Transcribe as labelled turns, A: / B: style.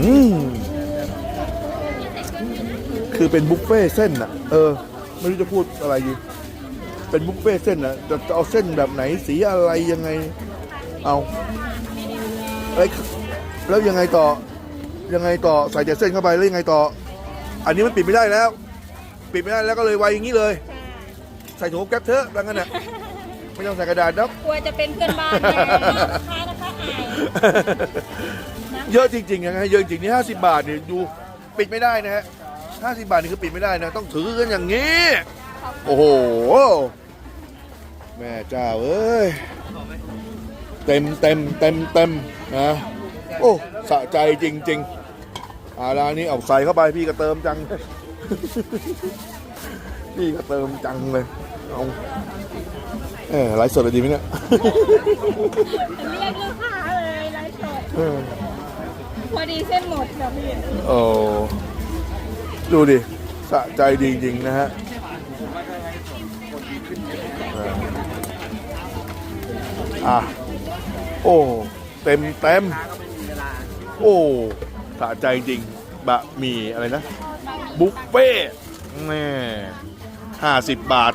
A: อืมคือเป็นบุฟเฟ่ต์เส้นอะเออ ไม่รู้จะพูดอะไรดีเป็นบุฟเฟ่ต์เส้นอะจะจะเอาเส้นแบบไหนสีอะไรยังไง เอาเอ้ยแล้วยังไงต่อ ยังไงต่อใส่แต่เส้นเข้าไปแล้วยังไงต่อ อันนี้มันปิดไม่ได้แล้ว ปิดไม่ได้แล้วก็เลยไวอย่างนี้เลย ใส่ถุงแก๊ปเถอะดังนั้นน่ะไม่ต้องใส่กระดาษนะ
B: กลัวจะเป็นเพื่อนบ้านเลยนะคะนะคะอาย
A: เยอะจริงๆนะฮะเยอะจริงๆนี่ห้าสิบบาทเนี่ยดูปิดไม่ได้นะฮะห้าสิบบาทนี่คือปิดไม่ได้นะ ต้องถือกันอย่างนี้ โอ้โห แม่เจ้าเอ้ย เต็มเต็มเต็มเต็มนะโอ้สะใจจริง ๆอาร้านนี้เอาใส่เข้าไปพี่ก็เติมจัง พี่ก็เติมจังเลยเอาเออไลฟ์สดเลยดีไหมเนี่ย
B: เรียกลูกค้าเลยไลฟ์สด
A: เออ
B: พอดีเส้นหมดค่ะพี่
A: โอ้ดูดิ สะใจดีจริง ๆ นะฮะอะ โอ้ เต็มเต็มโอ้สะใจจริง บะหมี่อะไรนะ บุฟเฟ่ต์แม่ห้าสิบบาท